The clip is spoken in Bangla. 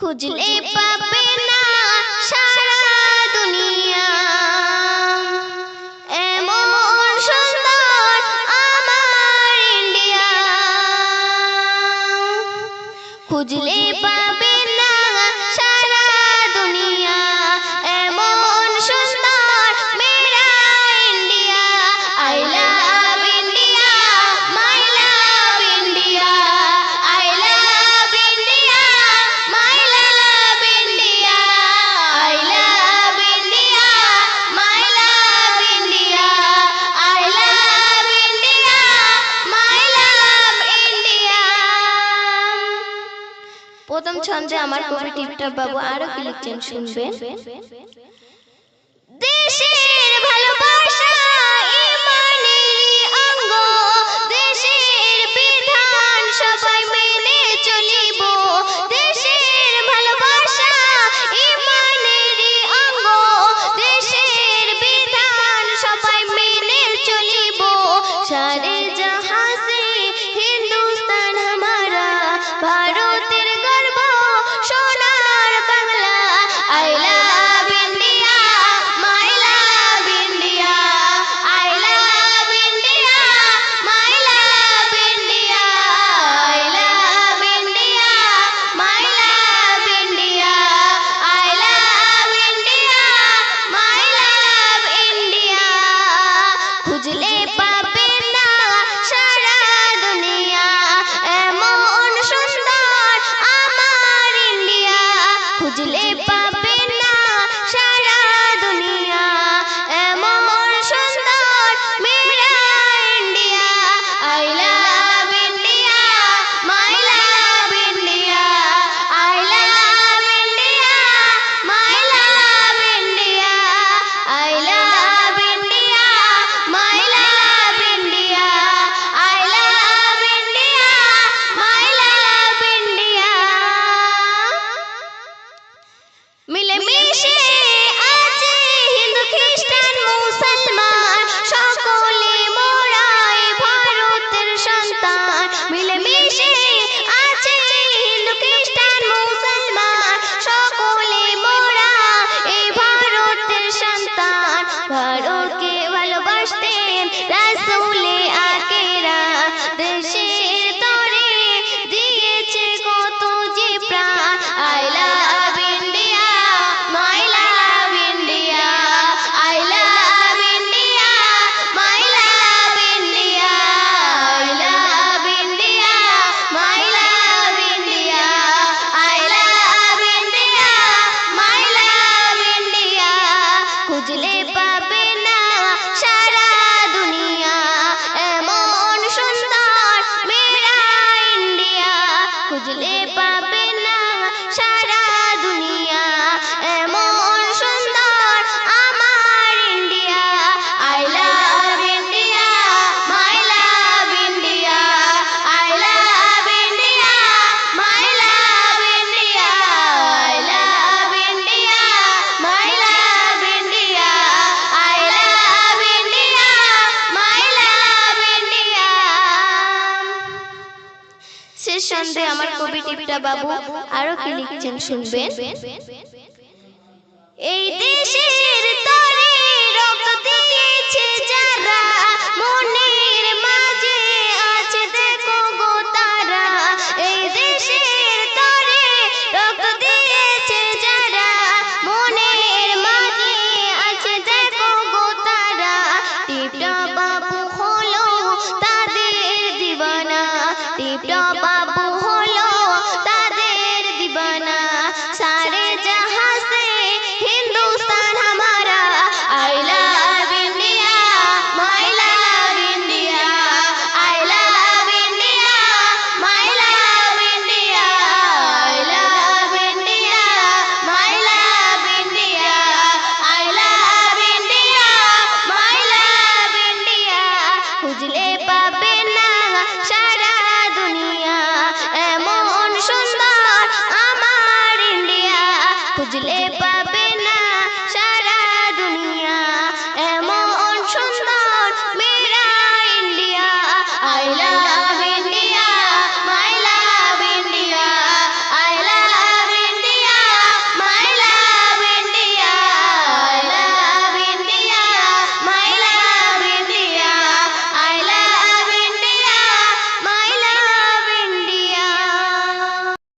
খুঁজলে পাবে না সারা দুনিয়া। আমার ইন্ডিয়া। খুঁজলে প্রথম ছন্দে আমার কবি টিপটপ বাবু আরও কি লিখছেন শুনবেন। দেশের ছিলে পা মেশে সন্দেহে আমার কবি টিপটা বাবু আরও কি লিখছেন শুনবেন? এই দেশের সাজলে